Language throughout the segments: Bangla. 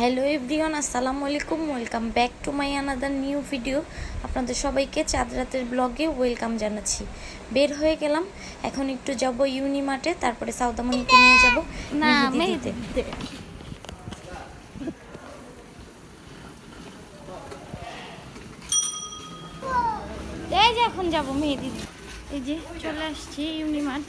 হ্যালো এভরিওয়ান আসসালামু আলাইকুম। Welcome back to my another new video আপনাদের সবাইকে চাঁদ রাতের ব্লগে ওয়েলকাম জানাচ্ছি। বের হয়ে গেলাম। এখন একটু যাব ইউনিমার্টে তারপরে সাউদামণিকে নিয়ে যাব না। এই যে এখন যাব মেহেদি এই যে চলে আসছি ইউনিমার্ট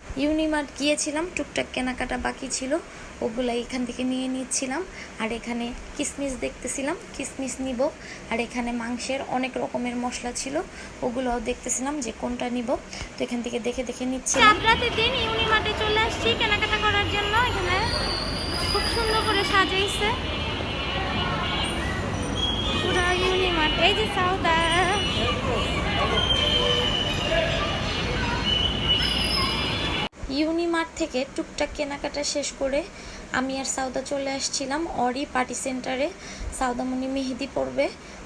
ইউনিমার্ট গিয়েছিলাম, টুকটাক কেনাকাটা বাকি ছিল ওগুলো এখান থেকে নিয়ে নিচ্ছিলাম। আর এখানে কিসমিস দেখতেছিলাম, কিসমিস নিব। আর এখানে মাংসের অনেক রকমের মশলা ছিল, ওগুলোও দেখতেছিলাম যে কোনটা নিব। তো এখান থেকে দেখে দেখে চাঁদ রাতের দিন ইউনিমার্টে চলে আসছি কেনাকাটা করার জন্য। এখানে খুব সুন্দর করে সাজাইছে। পুরো ইউনিমার্ট। এই যে সাউদা ইউনিমার্ট থেকে টুকটাক কেনাকাটা শেষ করে আমি আর সাউদা চলে আসছিলাম। অরি পার্টি সেন্টারে। সাউদামণি মেহেদি পড়বে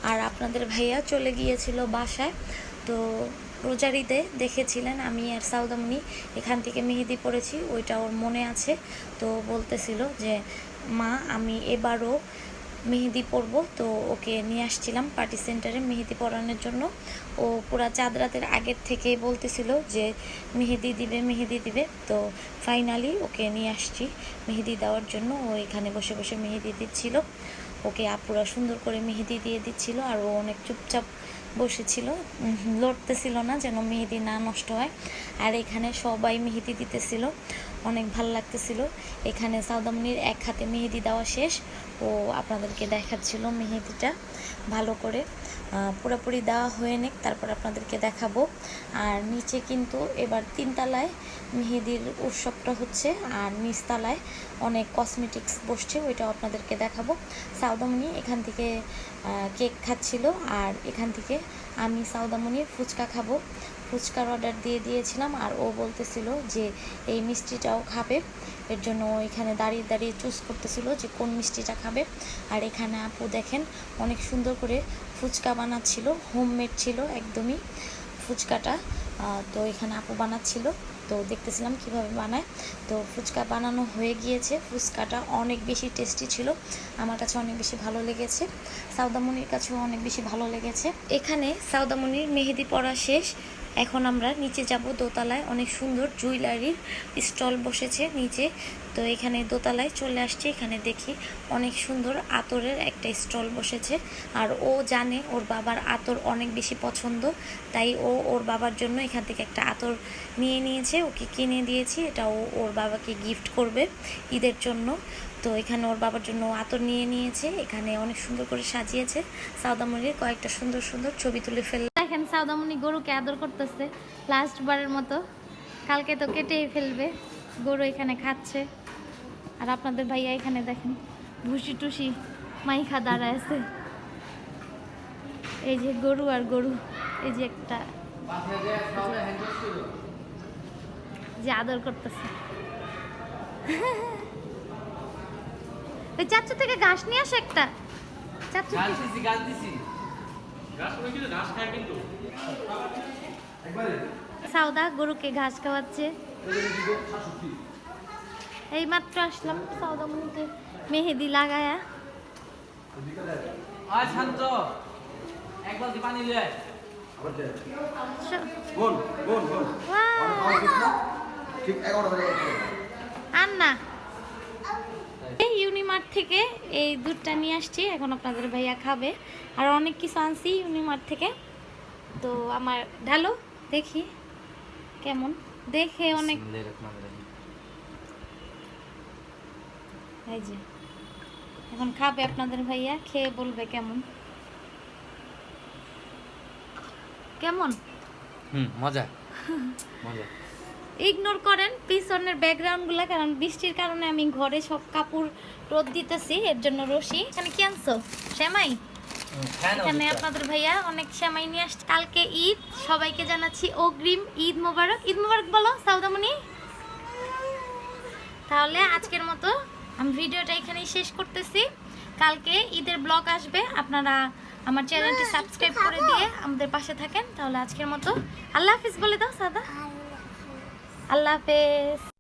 আর আপনাদের ভাইয়া চলে গিয়েছিল বাসায়। তো রোজারিতে দেখেছিলেন আমি আর সাউদামণি এখান থেকে মেহেদি পড়েছি ওইটা ওর মনে আছে। তো বলতেছিল যে, মা, আমি এবারও মেহেদি পরবো। তো ওকে নিয়ে আসছিলাম পার্টি সেন্টারে মেহেদি পরানোর জন্য। ও পুরা চাঁদ রাতের আগের থেকেই বলতেছিল যে, মেহেদি দিবে মেহেদি দিবে। তো ফাইনালি ওকে নিয়ে আসছি মেহেদি দেওয়ার জন্য। ও এখানে বসে বসে মেহেদি দিচ্ছিল। ওকে আপুরা সুন্দর করে মেহেদি দিয়ে দিচ্ছিল। আর ও অনেক চুপচাপ বসেছিল। লড়তেছিল না যেন মেহেদি না নষ্ট হয়। আর এখানে সবাই মেহেদি দিতেছিল। অনেক ভালো লাগতেছিল। এখানে সাউদামনির এক হাতে মেহেদি দেওয়া শেষ। ও আপনাদেরকে দেখাচ্ছিল মেহেদিটা ভালো করে। পুরোপুরি দেওয়া হয়ে নিক, তারপর আপনাদেরকে দেখাবো। আর নিচে কিন্তু এবার তিনতলায় মেহেদির উৎসবটা হচ্ছে, আর নিচতলায় অনেক কসমেটিক্স বসছে, ওইটাও আপনাদেরকে দেখাবো। সাউদামণি এখান থেকে কেক খাচ্ছিল, আর এখান থেকে আমি সাউদামণির ফুচকা খাব। ফুচকার অর্ডার দিয়ে দিয়েছিলাম আর ও বলতেছিল যে এই মিষ্টিটাও খাবে। এর জন্য এখানে দাঁড়িয়ে দাঁড়িয়ে চুজ করতেছিল যে কোন মিষ্টিটা খাবে। আর এখানে আপু দেখেন অনেক সুন্দর করে ফুচকা বানাচ্ছিল হোমমেড ছিল একদমই ফুচকাটা। তো এখানে আপু বানাচ্ছিল। তো দেখতেছিলাম কীভাবে বানায়। তো ফুচকা বানানো হয়ে গিয়েছে। ফুচকাটা অনেক বেশি টেস্টি ছিল। আমার কাছে অনেক বেশি ভালো লেগেছে। সাউদামণির কাছেও অনেক বেশি ভালো লেগেছে। এখানে সাউদামণির মেহেদি পড়া শেষ। এখন আমরা নিচে যাব দোতলায়। অনেক সুন্দর জুয়েলারির স্টল বসেছে নিচে। তো এখানে দোতলায় চলে আসছি, এখানে দেখি অনেক সুন্দর আতরের একটা স্টল বসেছে। আর ও জানে ওর বাবার আতর অনেক বেশি পছন্দ, তাই ও ওর বাবার জন্য এখান থেকে একটা আতর নিয়ে নিয়েছে, ওকে কিনে দিয়েছি। এটা ও ওর বাবাকে গিফট করবে ঈদের জন্য। তো এখানে ওর বাবার জন্য আতর নিয়ে নিয়েছে, এখানে অনেক সুন্দর করে সাজিয়েছে। সাউদামণির কয়েকটা সুন্দর সুন্দর ছবি তুলে ফেল দেখেন সাউদামণি গরুকে আদর করতেছে লাস্ট বারের মতো। কালকে তো কেটেই ফেলবে, গরু এখানে খাচ্ছে। আর আপনাদের ভাইয়া এখানে দেখেন ভুসি টুসি মাইখা দাঁড়ায় আছে। এই যে গরু আর গরু, এই যে একটা যে আদর করতেছে। ওই চাচ্চু থেকে ঘাস নিয়ে আসে একটা। দিছি গাছ দিছি। সাউদা গরুকে ঘাস খাওয়াচ্ছে। এই মাত্র আসলাম সাউদা মনিতে মেহেদি লাগায়া। আয় শান্ত। এক বালতি পানি লিয়ে আয়। এই ইউনিমার্ট থেকে এই দুধটা নিয়ে আসছি এখন আপনাদের ভাইয়া খাবে। আর অনেক কিছু আনছি ইউনিমার্ট থেকে। তো আমার ঢালো দেখি কেমন। দেখে অনেক এই যে এখন খাবে আপনাদের ভাইয়া খেয়ে বলবে কেমন। কেমন? হুম মজা মজা। ইগনোর করেন পিছনের ব্যাকগ্রাউন্ডগুলো কারণ বৃষ্টির কারণে আমি ঘরে সব কাপড় রোদ দিতেছি এর জন্য রশি। এখানে কি আনছো? শ্যামাই হ্যাঁ এখানে আপনাদের ভাইয়া অনেক সেমাই নিয়ে আসছে। কালকে ঈদ সবাইকে জানাচ্ছি অগ্রিম ঈদ মোবারক। ঈদ মোবারক বলো সাউদামণি তাহলে আজকের মতো আমি ভিডিওটা এখানেই শেষ করতেছি। কালকে ঈদের ব্লগ আসবে আপনারা আমার চ্যানেলটি সাবস্ক্রাইব করে দিয়ে আমাদের পাশে থাকেন। তাহলে আজকের মতো আল্লাহ হাফিজ বলে দাও সাদা। আল্লাহ হাফেজ।